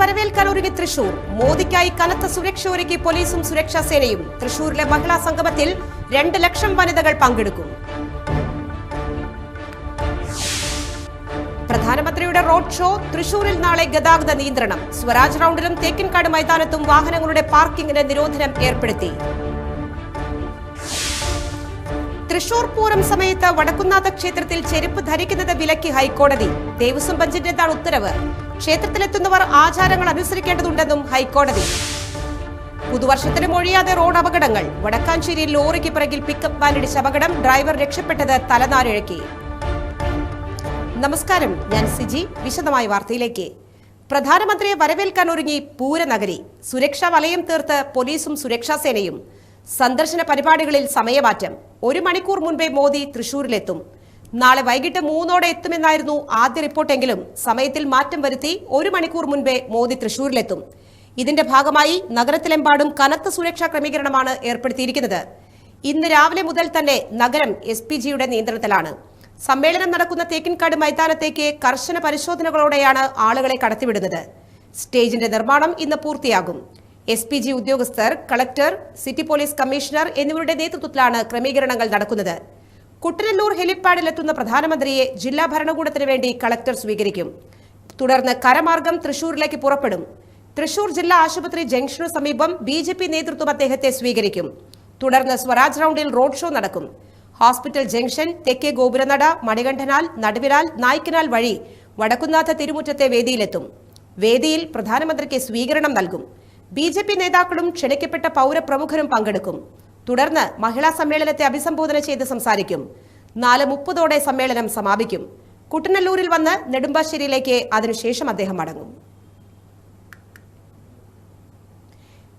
വരവേൽക്കാൻ ഒരുങ്ങി തൃശൂർ. മോദിക്കായി കനത്ത സുരക്ഷ ഒരുക്കി പോലീസും സുരക്ഷാ സേനയും. തൃശൂരിലെ മഹിളാ സംഗമത്തിൽ രണ്ട് ലക്ഷം വനിതകൾ പങ്കെടുക്കും. പ്രധാനമന്ത്രിയുടെ റോഡ് ഷോ തൃശൂരിൽ നാളെ ഗതാഗത നിയന്ത്രണം. സ്വരാജ് റൌണ്ടിലും തേക്കിൻകാട് മൈതാനത്തും വാഹനങ്ങളുടെ പാർക്കിംഗിന് നിരോധനം ഏർപ്പെടുത്തി. തൃശൂർ പൂരം സമയത്ത് വടക്കുന്നാഥ ക്ഷേത്രത്തിൽ ചെരുപ്പ് ധരിക്കുന്നത് വിലക്കി ഹൈക്കോടതി. ദേവസ്വം ബഞ്ചിന്റേതാണ് ഉത്തരവ്. ക്ഷേത്രത്തിലെത്തുന്നവർ ആചാരങ്ങൾ അനുസരിക്കേണ്ടതുണ്ടെന്നും ഹൈക്കോടതി. പുതുവർഷത്തിലും ഒഴിയാതെ റോഡ് അപകടങ്ങൾ. വടക്കാഞ്ചേരിയിൽ ലോറിക്ക് പിറകിൽ പിക്കപ്പ് വാനിടിച്ച അപകടം ഡ്രൈവർ രക്ഷപ്പെട്ടത് തലനാരിഴക്കി നമസ്കാരം ഞാൻ സിജി. വിശദമായ വാർത്തയിലേക്ക്. പ്രധാനമന്ത്രിയെ വരവേൽക്കാൻ ഒരുങ്ങി പൂരനഗരി. സുരക്ഷാ വലയം തീർത്ത് പോലീസും സുരക്ഷാ സേനയും. സന്ദർശന പരിപാടികളിൽ സമയമാറ്റം. ഒരു മണിക്കൂർ മുൻപേ മോദി തൃശൂരിലെത്തും. നാളെ വൈകിട്ട് മൂന്നോടെ എത്തുമെന്നായിരുന്നു ആദ്യ റിപ്പോർട്ടെങ്കിലും സമയത്തിൽ മാറ്റം വരുത്തി ഒരു മണിക്കൂർ മുൻപേ മോദി തൃശൂരിലെത്തും. ഇതിന്റെ ഭാഗമായി നഗരത്തിലെമ്പാടും കനത്ത സുരക്ഷാ ക്രമീകരണമാണ് ഏർപ്പെടുത്തിയിരിക്കുന്നത്. ഇന്ന് രാവിലെ മുതൽ തന്നെ നഗരം എസ് പി ജിയുടെ നിയന്ത്രണത്തിലാണ്. സമ്മേളനം നടക്കുന്ന തേക്കിൻകാട് മൈതാനത്തേക്ക് കർശന പരിശോധനകളോടെയാണ് ആളുകളെ കടത്തിവിടുന്നത്. സ്റ്റേജിന്റെ നിർമ്മാണം ഇന്ന് പൂർത്തിയാകും. എസ് പി ജി ഉദ്യോഗസ്ഥർ കളക്ടർ സിറ്റി പോലീസ് കമ്മീഷണർ എന്നിവരുടെ നേതൃത്വത്തിലാണ് ക്രമീകരണങ്ങൾ നടക്കുന്നത്. കുട്ടനല്ലൂർ ഹെലിപ്പാഡിലെത്തുന്ന പ്രധാനമന്ത്രിയെ ജില്ലാ ഭരണകൂടത്തിന് വേണ്ടി കളക്ടർ സ്വീകരിക്കും. തുടർന്ന് കരമാർഗം തൃശൂരിലേക്ക് പുറപ്പെടും. തൃശൂർ ജില്ലാ ആശുപത്രി ജംഗ്ഷന് സമീപം ബി ജെ പി നേതൃത്വം അദ്ദേഹത്തെ സ്വീകരിക്കും. തുടർന്ന് സ്വരാജ് റൌണ്ടിൽ റോഡ് ഷോ നടക്കും. ഹോസ്പിറ്റൽ ജംഗ്ഷൻ തെക്കേ ഗോപുരനട മണികണ്ഠനാൽ നടുവിനാൽ നായ്ക്കനാൽ വഴി വടക്കുന്നാഥ തിരുമുറ്റത്തെ വേദിയിലെത്തും. വേദിയിൽ പ്രധാനമന്ത്രിക്ക് സ്വീകരണം നൽകും. ബി നേതാക്കളും ക്ഷണിക്കപ്പെട്ട പൗരപ്രമുഖരും പങ്കെടുക്കും. തുടർന്ന് മഹിളാ സമ്മേളനത്തെ അഭിസംബോധന ചെയ്ത് സംസാരിക്കും. നാല് മുപ്പതോടെ സമ്മേളനം സമാപിക്കും. കുട്ടനല്ലൂരിൽ വന്ന് നെടുമ്പാശ്ശേരിയിലേക്ക് അതിനുശേഷം അദ്ദേഹം മടങ്ങും.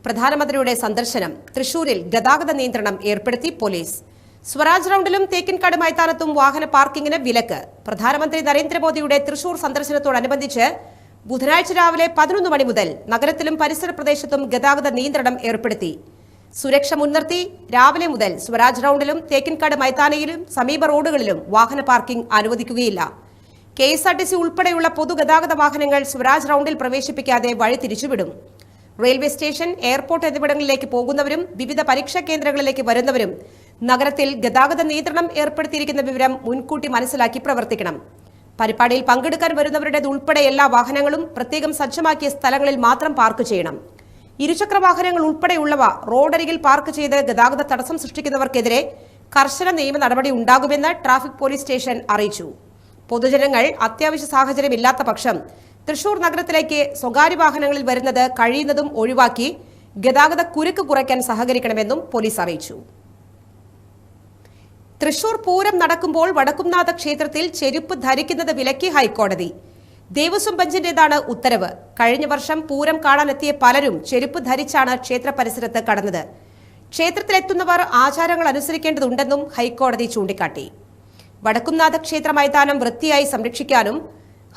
പ്രധാനമന്ത്രിയുടെ സന്ദർശനം തൃശൂരിൽ ഗതാഗത നിയന്ത്രണം ഏർപ്പെടുത്തി പോലീസ്. സ്വരാജ് റൌണ്ടിലും തേക്കിൻകാട് മൈതാനത്തും വാഹന പാർക്കിംഗിന് വിലക്ക്. പ്രധാനമന്ത്രി നരേന്ദ്രമോദിയുടെ തൃശൂർ സന്ദർശനത്തോടനുബന്ധിച്ച് ബുധനാഴ്ച രാവിലെ പതിനൊന്ന് മണി മുതൽ നഗരത്തിലും പരിസര പ്രദേശത്തും ഗതാഗത നിയന്ത്രണം ഏർപ്പെടുത്തി. സുരക്ഷ മുൻനിർത്തി രാവിലെ മുതൽ സ്വരാജ് റൌണ്ടിലും തേക്കിൻകാട് മൈതാനയിലും സമീപ റോഡുകളിലും വാഹന parking അനുവദിക്കുകയില്ല. K S R T C ഉൾപ്പെടെയുള്ള പൊതുഗതാഗത വാഹനങ്ങൾ സ്വരാജ് റൌണ്ടിൽ പ്രവേശിപ്പിക്കാതെ വഴി തിരിച്ചുവിടും. റെയിൽവേ സ്റ്റേഷൻ എയർപോർട്ട് എന്നിവിടങ്ങളിലേക്ക് പോകുന്നവരും വിവിധ പരീക്ഷാ കേന്ദ്രങ്ങളിലേക്ക് വരുന്നവരും നഗരത്തിൽ ഗതാഗത നിയന്ത്രണം ഏർപ്പെടുത്തിയിരിക്കുന്ന വിവരം മുൻകൂട്ടി മനസ്സിലാക്കി പ്രവർത്തിക്കണം. പരിപാടിയിൽ പങ്കെടുക്കാൻ വരുന്നവരുടേത് ഉൾപ്പെടെ എല്ലാ വാഹനങ്ങളും പ്രത്യേകം സജ്ജമാക്കിയ സ്ഥലങ്ങളിൽ മാത്രം പാർക്ക് ചെയ്യണം. ഇരുചക്ര വാഹനങ്ങൾ ഉൾപ്പെടെയുള്ളവ റോഡരികിൽ പാർക്ക് ചെയ്ത് ഗതാഗത തടസ്സം സൃഷ്ടിക്കുന്നവർക്കെതിരെ കർശന നിയമ നടപടി ഉണ്ടാകുമെന്ന് ട്രാഫിക് പോലീസ് സ്റ്റേഷൻ അറിയിച്ചു. പൊതുജനങ്ങൾ അത്യാവശ്യ സാഹചര്യമില്ലാത്ത പക്ഷം തൃശൂർ നഗരത്തിലേക്ക് സ്വകാര്യ വാഹനങ്ങളിൽ വരുന്നത് കഴിയുന്നതും ഒഴിവാക്കി ഗതാഗത കുരുക്ക് കുറയ്ക്കാൻ സഹകരിക്കണമെന്നും പോലീസ് അറിയിച്ചു. തൃശൂർ പൂരം നടക്കുമ്പോൾ വടക്കുംനാഥ ക്ഷേത്രത്തിൽ ചെരുപ്പ് ധരിക്കുന്നത് വിലക്കി ഹൈക്കോടതി. ദേവസ്വം ബെഞ്ചിന്റേതാണ് ഉത്തരവ്. കഴിഞ്ഞ വർഷം പൂരം കാണാനെത്തിയ പലരും ചെരുപ്പ് ധരിച്ചാണ് ക്ഷേത്ര പരിസരത്ത് കടന്നത്. ക്ഷേത്രത്തിലെത്തുന്നവർ ആചാരങ്ങൾ അനുസരിക്കേണ്ടതുണ്ടെന്നും ഹൈക്കോടതി ചൂണ്ടിക്കാട്ടി. വടക്കുംനാഥ ക്ഷേത്ര മൈതാനം വൃത്തിയായി സംരക്ഷിക്കാനും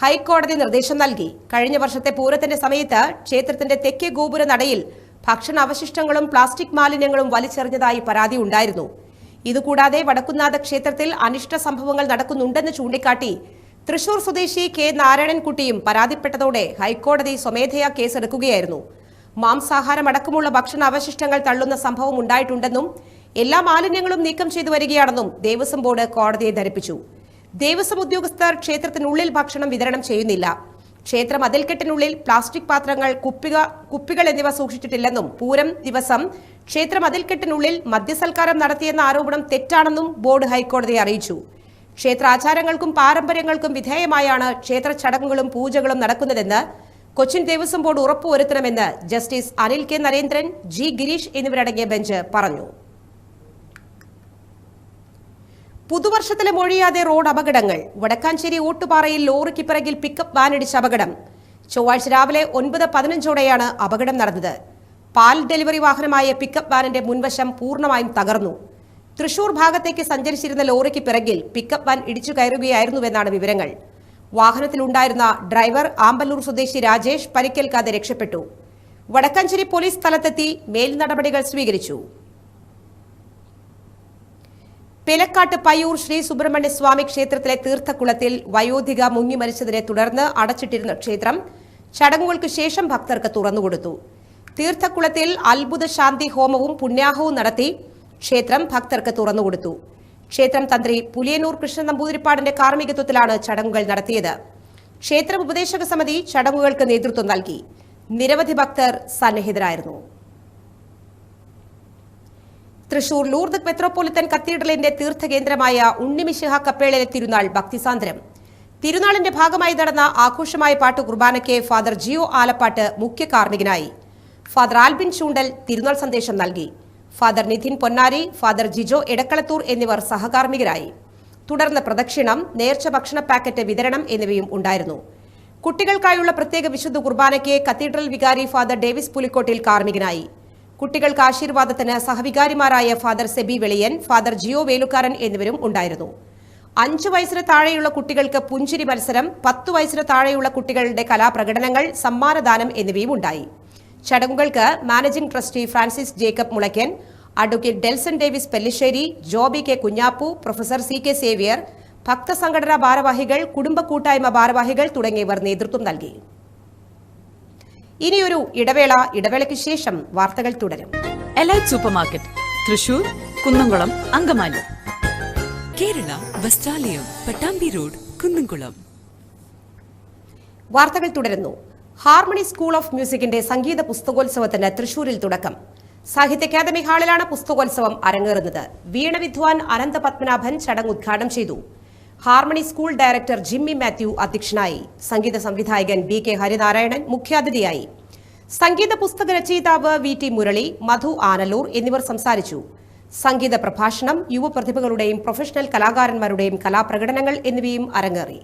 ഹൈക്കോടതി നിർദ്ദേശം നൽകി. കഴിഞ്ഞ വർഷത്തെ പൂരത്തിന്റെ സമയത്ത് ക്ഷേത്രത്തിന്റെ തെക്കേ ഗോപുര നടയിൽ ഭക്ഷണ അവശിഷ്ടങ്ങളും പ്ലാസ്റ്റിക് മാലിന്യങ്ങളും വലിച്ചെറിഞ്ഞതായി പരാതി ഉണ്ടായിരുന്നു. ഇതുകൂടാതെ വടക്കുംനാഥ ക്ഷേത്രത്തിൽ അനിഷ്ട സംഭവങ്ങൾ നടക്കുന്നുണ്ടെന്ന് ചൂണ്ടിക്കാട്ടി തൃശൂർ സ്വദേശി കെ നാരായണൻകുട്ടിയും പരാതിപ്പെട്ടതോടെ ഹൈക്കോടതി സ്വമേധയാ കേസെടുക്കുകയായിരുന്നു. മാംസാഹാരമടക്കമുള്ള ഭക്ഷണ അവശിഷ്ടങ്ങൾ തള്ളുന്ന സംഭവം ഉണ്ടായിട്ടുണ്ടെന്നും എല്ലാ മാലിന്യങ്ങളും നീക്കം ചെയ്തു വരികയാണെന്നും ദേവസ്വം ബോർഡ് കോടതിയെ ധരിപ്പിച്ചു. ദേവസ്വം ഉദ്യോഗസ്ഥർ ക്ഷേത്രത്തിനുള്ളിൽ ഭക്ഷണം വിതരണം ചെയ്യുന്നില്ല. ക്ഷേത്ര മതിൽക്കെട്ടിനുള്ളിൽ പ്ലാസ്റ്റിക് പാത്രങ്ങൾ കുപ്പിക കുപ്പികൾ എന്നിവ സൂക്ഷിച്ചിട്ടില്ലെന്നും പൂരം ദിവസം ക്ഷേത്ര മതിൽക്കെട്ടിനുള്ളിൽ മദ്യസൽക്കാരം നടത്തിയെന്ന ആരോപണം തെറ്റാണെന്നും ബോർഡ് ഹൈക്കോടതിയെ അറിയിച്ചു. ക്ഷേത്രാചാരങ്ങൾക്കും പാരമ്പര്യങ്ങൾക്കും വിധേയമായാണ് ക്ഷേത്ര ചടങ്ങുകളും പൂജകളും നടക്കുന്നതെന്ന് കൊച്ചിൻ ദേവസ്വം ബോർഡ് ഉറപ്പുവരുത്തണമെന്ന് justice Anil K Narendran G Gireesh എന്നിവരടങ്ങിയ ബെഞ്ച് പറഞ്ഞു. പുതുവർഷത്തിലും ഒഴിയാതെ റോഡ് അപകടങ്ങൾ. വടക്കാഞ്ചേരി ഓട്ടുപാറയിൽ ലോറിക്ക് പിറകിൽ പിക്കപ്പ് വാനിടിച്ച അപകടം. ചൊവ്വാഴ്ച രാവിലെ ഒൻപത് പതിനഞ്ചോടെയാണ് അപകടം നടന്നത്. പാൽ ഡെലിവറി വാഹനമായ പിക്കപ്പ് വാനിന്റെ മുൻവശം പൂർണമായും തകർന്നു. തൃശൂർ ഭാഗത്തേക്ക് സഞ്ചരിച്ചിരുന്ന ലോറിക്ക് പിറകിൽ പിക്കപ്പ് വാൻ ഇടിച്ചു കയറുകയായിരുന്നുവെന്നാണ് വിവരങ്ങൾ. വാഹനത്തിലുണ്ടായിരുന്ന ഡ്രൈവർ ആമ്പല്ലൂർ സ്വദേശി രാജേഷ് പരിക്കേൽക്കാതെ രക്ഷപ്പെട്ടു. വടക്കഞ്ചേരി പോലീസ് സ്ഥലത്തെത്തി മേൽ നടപടികൾ സ്വീകരിച്ചു. പിലക്കാട്ട് പയ്യൂർ ശ്രീ സുബ്രഹ്മണ്യ സ്വാമി ക്ഷേത്രത്തിലെ തീർത്ഥക്കുളത്തിൽ വയോധിക മുങ്ങി മരിച്ചതിനെ തുടർന്ന് അടച്ചിട്ടിരുന്ന ക്ഷേത്രം ചടങ്ങുകൾക്ക് ശേഷം ഭക്തർക്ക് തുറന്നുകൊടുത്തു. തീർത്ഥക്കുളത്തിൽ അത്ഭുത ശാന്തി ഹോമവും പുണ്യാഹവും നടത്തി ക്ഷേത്രം ഭക്തർക്ക് തുറന്നുകൊടുത്തു ക്ഷേത്രം തന്ത്രി പുലിയനൂർ കൃഷ്ണൻ നമ്പൂതിരിപ്പാടിന്റെ കാർമ്മികത്വത്തിലാണ് ചടങ്ങുകൾ നടത്തിയത്. ക്ഷേത്ര ഉപദേശക സമിതി ചടങ്ങുകൾക്ക് നേതൃത്വം നൽകി. നിരവധി ഭക്തർ സന്നിഹിതരായിരുന്നു. തൃശൂർ ലൂർദ് മെത്രോപൊളിറ്റൻ കത്തീഡ്രലിന്റെ തീർത്ഥകേന്ദ്രമായ ഉണ്ണിമിശിഹ കപ്പേളിലെ തിരുനാൾ ഭക്തിസാന്ദ്രം. തിരുനാളിന്റെ ഭാഗമായി നടന്ന ആഘോഷമായ പാട്ട് കുർബാനയ്ക്ക് ഫാദർ ജിയോ ആലപ്പാട്ട് മുഖ്യ കാർമ്മികനായി. ഫാദർ ആൽബിൻ ചൂണ്ടൽ തിരുനാൾ സന്ദേശം നൽകി. ഫാദർ നിതിൻ പൊന്നാരി ഫാദർ ജിജോ എടക്കളത്തൂർ എന്നിവർ സഹകാർമ്മികരായി. തുടർന്ന് പ്രദക്ഷിണം നേർച്ച ഭക്ഷണ പാക്കറ്റ് വിതരണം എന്നിവയും ഉണ്ടായിരുന്നു. കുട്ടികൾക്കായുള്ള പ്രത്യേക വിശുദ്ധ കുർബാനയ്ക്ക് കത്തീഡ്രൽ വികാരി ഫാദർ ഡേവിസ് പുലിക്കോട്ടിൽ കാർമ്മികനായി. കുട്ടികൾക്ക് ആശീർവാദത്തിന് സഹവികാരിമാരായ ഫാദർ സെബി വെളിയൻ ഫാദർ ജിയോ വേലുക്കാരൻ എന്നിവരും ഉണ്ടായിരുന്നു. അഞ്ചു വയസ്സിന് താഴെയുള്ള കുട്ടികൾക്ക് പുഞ്ചിരി മത്സരം പത്തു വയസ്സിന് താഴെയുള്ള കുട്ടികളുടെ കലാപ്രകടനങ്ങൾ സമ്മാനദാനം എന്നിവയും ഉണ്ടായി. ചടങ്ങുകൾക്ക് managing trustee Francis Jacob Mulakkan advocate Delson Davis Pellissery Joby K Kunjappu professor C K Xavier ഭക്തസംഘടനാ ഭാരവാഹികൾ കുടുംബ കൂട്ടായ്മ ഭാരവാഹികൾ തുടങ്ങിയവർ നേതൃത്വം നൽകി. ഇനിയൊരു ഇടവേള ഇടവേളയ്ക്ക് ശേഷം വാർത്തകൾ തുടരും. Elite super market Thrissur Kunnamkulam Angamaly. Kerala ബസ്റ്റാലിയം Pattambi road Kunnamkulam. വാർത്തകൾ തുടരുന്നു. ഹാർമണി സ്കൂൾ ഓഫ് മ്യൂസിക്കിന്റെ സംഗീത പുസ്തകോത്സവത്തിന് തൃശൂരിൽ തുടക്കം. സാഹിത്യ അക്കാദമി ഹാളിലാണ് പുസ്തകോത്സവം അരങ്ങേറുന്നത്. വീണ വിദ്വാൻ അനന്ത പത്മനാഭൻ ചടങ്ങ് ഉദ്ഘാടനം ചെയ്തു. Harmony school director Jimmy Mathew അധ്യക്ഷനായി. സംഗീത സംവിധായകൻ ബി കെ ഹരിനാരായണൻ മുഖ്യാതിഥിയായി. സംഗീത പുസ്തക രചയിതാവ് വി ടി മുരളി മധു ആനലൂർ എന്നിവർ സംസാരിച്ചു. സംഗീത പ്രഭാഷണം യുവപ്രതിഭകളുടെയും പ്രൊഫഷണൽ കലാകാരന്മാരുടെയും കലാപ്രകടനങ്ങൾ എന്നിവയും അരങ്ങേറി.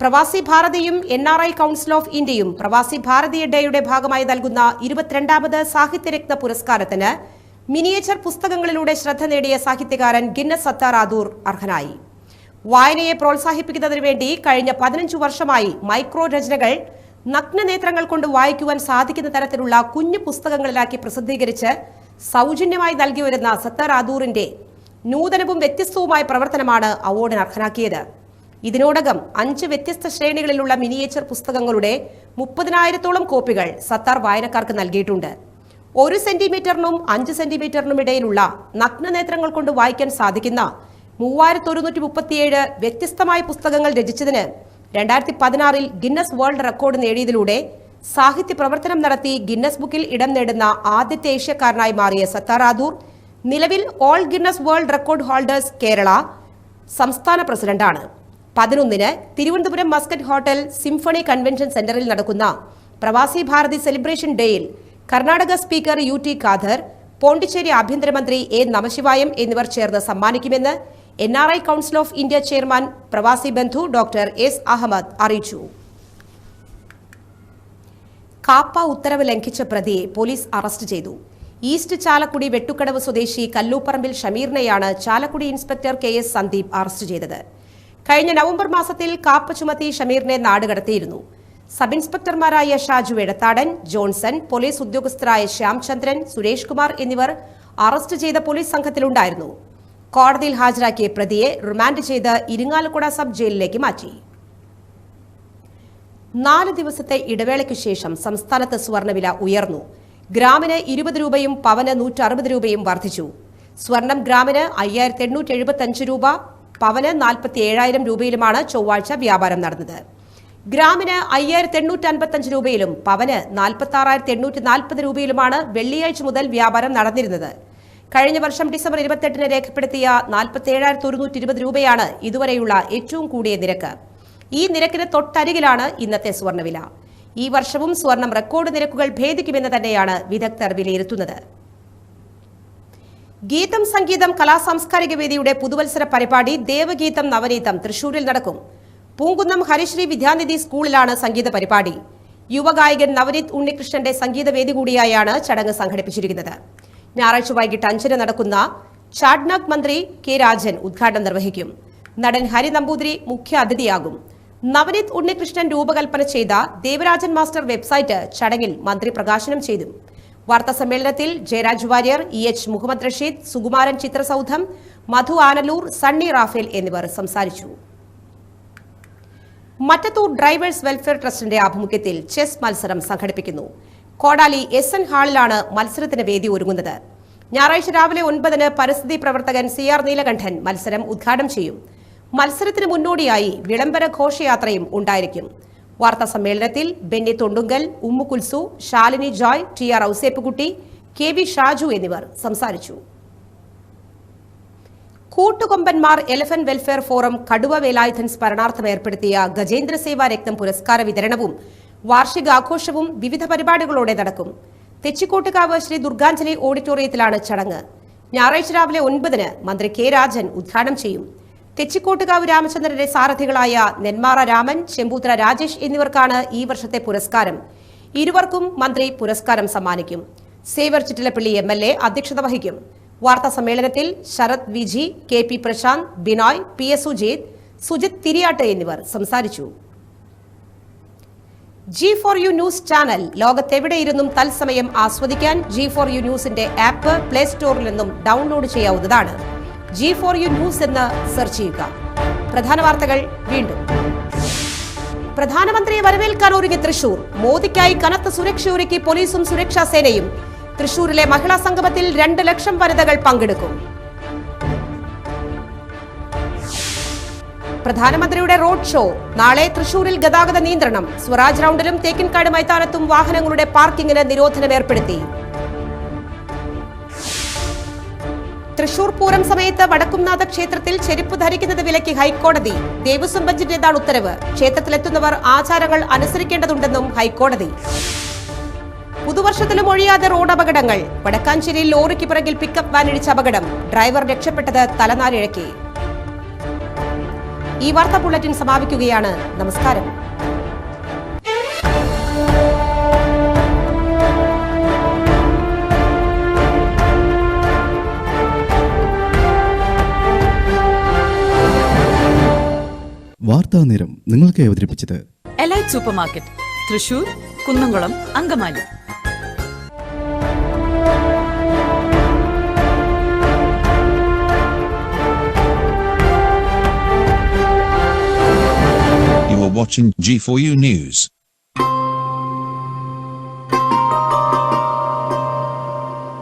Pravasi ഭാരതിയും N R I Council of ഇന്ത്യയും പ്രവാസി ഭാരതീയ ഡേയുടെ ഭാഗമായി നൽകുന്ന ഇരുപത്തിരണ്ടാമത് സാഹിത്യരത്ന പുരസ്കാരത്തിന് മിനിയേച്ചർ പുസ്തകങ്ങളിലൂടെ ശ്രദ്ധ നേടിയ സാഹിത്യകാരൻ ഗിന്നസ് സത്താർ ആദൂർ അർഹനായി. വായനയെ പ്രോത്സാഹിപ്പിക്കുന്നതിനു വേണ്ടി കഴിഞ്ഞ പതിനഞ്ചു വർഷമായി മൈക്രോ രചനകൾ നഗ്നനേത്രങ്ങൾ കൊണ്ട് വായിക്കുവാൻ സാധിക്കുന്ന തരത്തിലുള്ള കുഞ്ഞു പുസ്തകങ്ങളിലാക്കി പ്രസിദ്ധീകരിച്ച് സൗജന്യമായി നൽകി വരുന്ന സത്താർ ആദൂറിന്റെ നൂതനവും വ്യത്യസ്തവുമായ പ്രവർത്തനമാണ് അവാർഡിന് അർഹനാക്കിയത്. ഇതിനോടകം അഞ്ച് വ്യത്യസ്ത ശ്രേണികളിലുള്ള മിനിയേച്ചർ പുസ്തകങ്ങളുടെ മുപ്പതിനായിരത്തോളം കോപ്പികൾ സത്താർ വായനക്കാർക്ക് നൽകിയിട്ടുണ്ട്. ഒരു സെന്റിമീറ്ററിനും അഞ്ച് സെന്റിമീറ്ററിനും ഇടയിലുള്ള നഗ്നനേത്രങ്ങൾ കൊണ്ട് വായിക്കാൻ സാധിക്കുന്ന മൂവായിരത്തി മുപ്പത്തിയേഴ് വ്യത്യസ്തമായ പുസ്തകങ്ങൾ രചിച്ചതിന് രണ്ടായിരത്തി പതിനാറിൽ ഗിന്നസ് വേൾഡ് റെക്കോർഡ് നേടിയതിലൂടെ സാഹിത്യ പ്രവർത്തനം നടത്തി ഗിന്നസ് ബുക്കിൽ ഇടം നേടുന്ന ആദ്യത്തെ ഏഷ്യക്കാരനായി മാറിയ സത്താറാദൂർ നിലവിൽ All Guinness World Record Holders Kerala സംസ്ഥാന പ്രസിഡന്റാണ്. പതിനൊന്നിന് Thiruvananthapuram Muscat Hotel Symphony Convention സെന്ററിൽ നടക്കുന്ന പ്രവാസി ഭാരതി സെലിബ്രേഷൻ ഡേയിൽ Karnataka speaker U T Khader Pondicherry ആഭ്യന്തരമന്ത്രി എ നമശിവായം എന്നിവർ ചേർന്ന് സമ്മാനിക്കുമെന്ന് N R I Council of India chairman Pravasi Bandhu doctor S Ahmed അറിയിച്ചു. കാപ്പ ഉത്തരവ് ലംഘിച്ച പ്രതിയെ പോലീസ് അറസ്റ്റ് ചെയ്തു. ഈസ്റ്റ് ചാലക്കുടി വെട്ടുക്കടവ് സ്വദേശി Kalluparambil ഷമീറിനെയാണ് Chalakudy inspector K S Sandeep arrest ചെയ്തത്. കഴിഞ്ഞ നവംബർ മാസത്തിൽ കാപ്പ ചുമത്തി ഷമീറിനെ നാടുകടത്തിയിരുന്നു സബ് ഇൻസ്പെക്ടർമാരായ ഷാജു എടത്താടൻ ജോൺസൺ പോലീസ് ഉദ്യോഗസ്ഥരായ ശ്യാംചന്ദ്രൻ സുരേഷ് കുമാർ എന്നിവർ അറസ്റ്റ് ചെയ്ത പോലീസ് സംഘത്തിലുണ്ടായിരുന്നു. കോടതിയിൽ ഹാജരാക്കിയ പ്രതിയെ റിമാൻഡ് ചെയ്ത് ഇരിങ്ങാലക്കുട സബ് ജയിലിലേക്ക് മാറ്റി. നാല് ദിവസത്തെ ഇടവേളയ്ക്ക് ശേഷം സംസ്ഥാനത്ത് സ്വർണവില ഉയർന്നു. ഗ്രാമിന് ഇരുപത് രൂപയും പവന് നൂറ്റി അറുപത് രൂപയും വർദ്ധിച്ചു. സ്വർണം ഗ്രാമിന് അയ്യായിരത്തി എണ്ണൂറ്റി എഴുപത്തി അഞ്ച് രൂപ പവന് നാൽപ്പത്തി ഏഴായിരം രൂപയിലുമാണ് ചൊവ്വാഴ്ച വ്യാപാരം നടന്നത്. ഗ്രാമിന് അയ്യായിരത്തി എണ്ണൂറ്റി അൻപത്തഞ്ച് രൂപയിലും പവന് നാൽപ്പത്തി ആറായിരത്തി എണ്ണൂറ്റി നാൽപ്പത് രൂപയിലുമാണ് വെള്ളിയാഴ്ച മുതൽ വ്യാപാരം നടന്നിരുന്നത്. കഴിഞ്ഞ വർഷം ഡിസംബർ ഇരുപത്തെട്ടിന് രേഖപ്പെടുത്തിയ നാൽപ്പത്തി ഏഴായിരത്തി ഒരുന്നൂറ്റി ഇരുപത് രൂപയാണ് ഇതുവരെയുള്ള ഏറ്റവും കൂടിയ നിരക്ക്. ഈ നിരക്കിന് തൊട്ടരികിലാണ് ഇന്നത്തെ സ്വർണവില ഈ വർഷവും സ്വർണം റെക്കോർഡ് നിരക്കുകൾ ഭേദിക്കുമെന്ന് തന്നെയാണ് വിദഗ്ധർ വിലയിരുത്തുന്നത്. ഗീതം സംഗീതം കലാസാംസ്കാരിക വേദിയുടെ പുതുവത്സര പരിപാടി ദേവഗീതം നവനീതം തൃശൂരിൽ നടക്കും. പൂങ്കുന്നം ഹരിശ്രീ വിദ്യാനിധി സ്കൂളിലാണ് സംഗീത പരിപാടി. യുവഗായകൻ നവനീത് ഉണ്ണികൃഷ്ണന്റെ സംഗീത വേദി കൂടിയായാണ് ചടങ്ങ് സംഘടിപ്പിച്ചിരിക്കുന്നത്. ഞായറാഴ്ച വൈകിട്ട് അഞ്ചിന് നടക്കുന്ന ചാഡ്നാഗ് മന്ത്രി കെ രാജൻ ഉദ്ഘാടനം നിർവഹിക്കും. നടൻ ഹരി നമ്പൂതിരി മുഖ്യ അതിഥിയാകും. നവനീത് ഉണ്ണികൃഷ്ണൻ രൂപകൽപ്പന ചെയ്ത ദേവരാജൻ മാസ്റ്റർ വെബ്സൈറ്റ് ചടങ്ങിൽ മന്ത്രി പ്രകാശനം ചെയ്തു. വാർത്താ സമ്മേളനത്തിൽ Jayaraj Warrier E H Muhammed Rasheed Sukumaran Chitrasoudham Madhu Analoor Sunny Raphael എന്നിവർ സംസാരിച്ചു. മറ്റത്തൂർ ഡ്രൈവേഴ്സ് വെൽഫെയർ ട്രസ്റ്റിന്റെ ആഭിമുഖ്യത്തിൽ ചെസ് മത്സരം സംഘടിപ്പിക്കുന്നു. കോടാലി എസ് എൻ ഹാളിലാണ് മത്സരത്തിന് വേദി ഒരുങ്ങുന്നത്. ഞായറാഴ്ച രാവിലെ ഒൻപതിന് പരിസ്ഥിതി പ്രവർത്തകൻ സി ആർ നീലകണ്ഠൻ മത്സരം ഉദ്ഘാടനം ചെയ്യും. മത്സരത്തിന് മുന്നോടിയായി വിളംബര ഘോഷയാത്രയും ഉണ്ടായിരിക്കും. വാർത്താ സമ്മേളനത്തിൽ Benny Thondunkal Ummu Kulsu Shalini Joy T R Ouseppukutty K V Shaju എന്നിവർ സംസാരിച്ചു. കൂട്ടുകൊമ്പന്മാർ എലഫന്റ് വെൽഫെയർ ഫോറം കടുവ വേലായുധൻ സ്മരണാർത്ഥം ഏർപ്പെടുത്തിയ ഗജേന്ദ്ര സേവാ രക്തം പുരസ്കാര വിതരണവും വാർഷികാഘോഷവും വിവിധ പരിപാടികളോടെ നടക്കും. തെച്ചിക്കോട്ടുകാവ് ശ്രീ ദുർഗാഞ്ജലി ഓഡിറ്റോറിയത്തിലാണ് ചടങ്ങ്. ഞായറാഴ്ച രാവിലെ ഒൻപതിന് മന്ത്രി കെ രാജൻ ഉദ്ഘാടനം ചെയ്യും. തെച്ചിക്കോട്ടുകാവ് രാമചന്ദ്രന്റെ സാരഥികളായ നെന്മാറ രാമൻ ചെമ്പൂത്ര രാജേഷ് എന്നിവർക്കാണ് ഈ വർഷത്തെ പുരസ്കാരം. ഇരുവർക്കും മന്ത്രി പുരസ്കാരം സമ്മാനിക്കും. Xavier Chittilappilly M L A അധ്യക്ഷത വഹിക്കും. വാർത്താ സമ്മേളനത്തിൽ Sarath Viji K P Prashanth Binoy P S Sujith Sujith Thiriyatt എന്നിവർ സംസാരിച്ചു. G four U news channel ലോകത്തെവിടെയിരുന്നും തത്സമയം ആസ്വദിക്കാൻ ജി ഫോർ യു ന്യൂസിന്റെ ആപ്പ് പ്ലേ സ്റ്റോറിൽ നിന്നും ഡൗൺലോഡ് ചെയ്യാവുന്നതാണ്. ജി ഫോർ യു ന്യൂസ് എന്ന് സെർച്ച് ചെയ്യുക. പ്രധാന വാർത്തകൾ വീണ്ടും. പ്രധാനമന്ത്രിയെ വരവേൽക്കാൻ ഒരുങ്ങി തൃശൂർ. മോദിക്കായി കനത്ത സുരക്ഷ ഒരുക്കി പോലീസും സുരക്ഷാ സേനയും തൃശൂരിലെ മഹിളാ സംഗമത്തിൽ രണ്ട് ലക്ഷം വനിതകൾ പങ്കെടുക്കും. പ്രധാനമന്ത്രിയുടെ റോഡ് ഷോ. നാളെ തൃശൂരിൽ ഗതാഗത നിയന്ത്രണം. സ്വരാജ് റൌണ്ടിലും തേക്കിൻകാട് മൈതാനത്തും വാഹനങ്ങളുടെ പാർക്കിംഗിന് നിരോധനം ഏർപ്പെടുത്തി. തൃശൂർ പൂരം സമയത്ത് വടക്കുംനാഥ ക്ഷേത്രത്തിൽ ചെരുപ്പ് ധരിക്കുന്നത് വിലക്കി ഹൈക്കോടതി. ദേവസ്വം ബെഞ്ചിന്റേതാണ് ഉത്തരവ്. ക്ഷേത്രത്തിലെത്തുന്നവർ ആചാരങ്ങൾ അനുസരിക്കേണ്ടതുണ്ടെന്നും ഹൈക്കോടതി. പുതുവർഷത്തിലും ഒഴിയാതെ റോഡ് അപകടങ്ങൾ. വടക്കാഞ്ചേരിയിൽ ലോറിക്ക് പിറകിൽ പിക്കപ്പ് വാൻ ഇടിച്ച അപകടം. ഡ്രൈവർ രക്ഷപ്പെട്ടത് തലനാരിഴക്കി ഈ വാർത്താ ബുള്ളറ്റിൻ സമാപിക്കുകയാണ്. നമസ്കാരം. വാർത്താ നേരം നിങ്ങൾക്ക് അവതരിപ്പിച്ചത് elite supermarket Thrissur Kunnamkulam Angamaly You are watching G4U News.